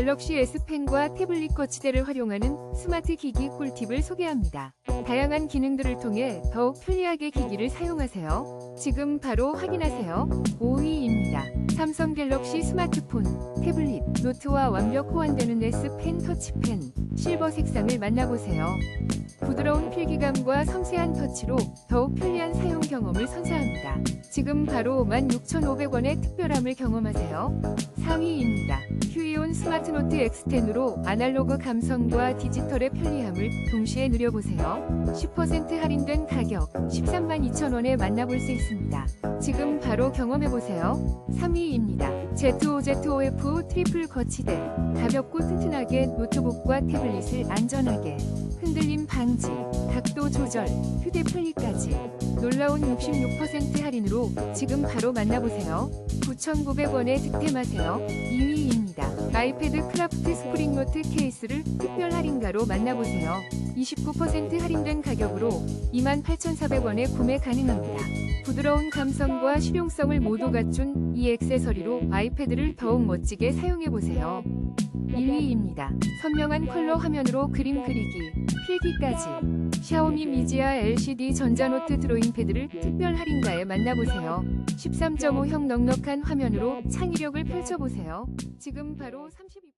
갤럭시 S펜과 태블릿 거치대를 활용하는 스마트 기기 꿀팁을 소개합니다. 다양한 기능들을 통해 더욱 편리하게 기기를 사용하세요. 지금 바로 확인하세요. 5위입니다. 삼성 갤럭시 스마트폰, 태블릿, 노트와 완벽 호환되는 S펜 터치펜, 실버 색상을 만나보세요. 부드러운 필기감과 섬세한 터치로 더욱 편리한 사용 경험을 선사합니다. 지금 바로 16,500원의 특별함을 경험하세요. 4위입니다. 휴이온 스마트노트 X10으로 아날로그 감성과 디지털의 편리함을 동시에 누려보세요. 10% 할인된 가격 13만 2천원에 만나볼 수 있습니다. 지금 바로 경험해보세요. 3위입니다. Z5ZOF 트리플 거치대 가볍고 튼튼하게 노트북과 태블릿을 안전하게 흔들림 방지, 각도 조절, 휴대 편리까지 놀라운 66% 할인으로 지금 바로 만나보세요. 9,900원에 득템하세요. 2위입니다. 아이패드 크라프트 스프링노트 케이스를 특별 할인가로 만나보세요. 29% 할인된 가격으로 28,400원에 구매 가능합니다. 부드러운 감성과 실용성을 모두 갖춘 이 액세서리로 아이패드를 더욱 멋지게 사용해보세요. 1위입니다. 선명한 컬러 화면으로 그림 그리기, 필기까지. 샤오미 미지아 LCD 전자노트 드로잉 패드를 특별 할인가에 만나보세요. 13.5형 넉넉한 화면으로 창의력을 펼쳐보세요. 지금 바로 32...